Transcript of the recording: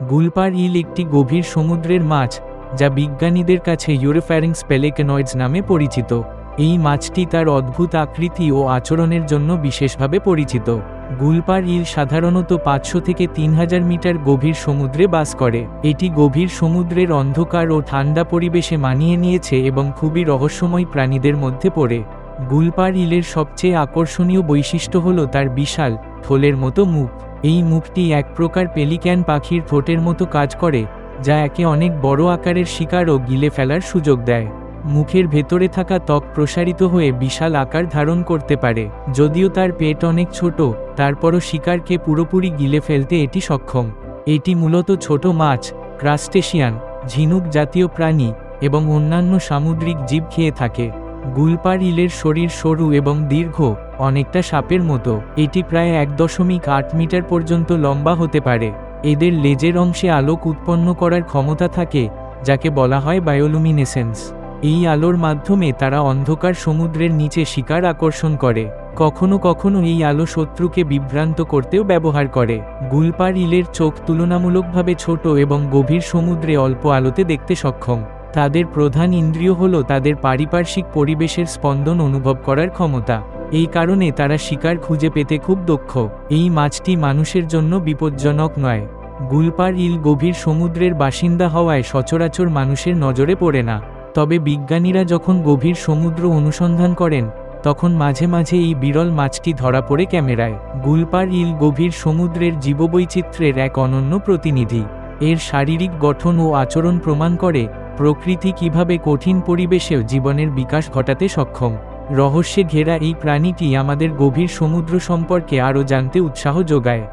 গুলপার ইল একটি গভীর সমুদ্রের মাছ, যা বিজ্ঞানীদের কাছে ইউরোফ্যারিংস পেলেকেনয়েডস নামে পরিচিত। এই মাছটি তার অদ্ভুত আকৃতি ও আচরণের জন্য বিশেষভাবে পরিচিত। গুলপার ইল সাধারণত পাঁচশো থেকে তিন হাজার মিটার গভীর সমুদ্রে বাস করে। এটি গভীর সমুদ্রের অন্ধকার ও ঠান্ডা পরিবেশে মানিয়ে নিয়েছে এবং খুবই রহস্যময় প্রাণীদের মধ্যে পড়ে। গুলপার ইলের সবচেয়ে আকর্ষণীয় বৈশিষ্ট্য হল তার বিশাল থলের মতো মুখ। এই মুখটি এক প্রকার পেলিক্যান পাখির ঠোঁটের মতো কাজ করে, যা একে অনেক বড় আকারের শিকারও গিলে ফেলার সুযোগ দেয়। মুখের ভেতরে থাকা ত্বক প্রসারিত হয়ে বিশাল আকার ধারণ করতে পারে, যদিও তার পেট অনেক ছোট, তারপরও শিকারকে পুরোপুরি গিলে ফেলতে এটি সক্ষম। এটি মূলত ছোট মাছ, ক্রাস্টেশিয়ান, ঝিনুক জাতীয় প্রাণী এবং অন্যান্য সামুদ্রিক জীব খেয়ে থাকে। গুলপার ইলের শরীর সরু এবং দীর্ঘ, অনেকটা সাপের মতো। এটি প্রায় এক দশমিক আট মিটার পর্যন্ত লম্বা হতে পারে। এদের লেজের অংশে আলোক উৎপন্ন করার ক্ষমতা থাকে, যাকে বলা হয় বায়োলুমিনেসেন্স। এই আলোর মাধ্যমে তারা অন্ধকার সমুদ্রের নিচে শিকার আকর্ষণ করে। কখনো কখনো এই আলো শত্রুকে বিভ্রান্ত করতেও ব্যবহার করে। গুলপার ইলের চোখ তুলনামূলকভাবে ছোট এবং গভীর সমুদ্রে অল্প আলোতে দেখতে সক্ষম। তাদের প্রধান ইন্দ্রিয় হল তাদের পারিপার্শ্বিক পরিবেশের স্পন্দন অনুভব করার ক্ষমতা। এই কারণে তারা শিকার খুঁজে পেতে খুব দক্ষ। এই মাছটি মানুষের জন্য বিপজ্জনক নয়। গুলপার ইল গভীর সমুদ্রের বাসিন্দা হওয়ায় সচরাচর মানুষের নজরে পড়ে না। তবে বিজ্ঞানীরা যখন গভীর সমুদ্র অনুসন্ধান করেন, তখন মাঝে মাঝে এই বিরল মাছটি ধরা পড়ে ক্যামেরায়। গুলপার ইল গভীর সমুদ্রের জীববৈচিত্র্যের এক অনন্য প্রতিনিধি। এর শারীরিক গঠন ও আচরণ প্রমাণ করে প্রকৃতি কীভাবে কঠিন পরিবেশেও জীবনের বিকাশ ঘটাতে সক্ষম? রহস্যে ঘেরা এই প্রাণীটি আমাদের গভীর সমুদ্র সম্পর্কে আরও জানতে উৎসাহ যোগায়।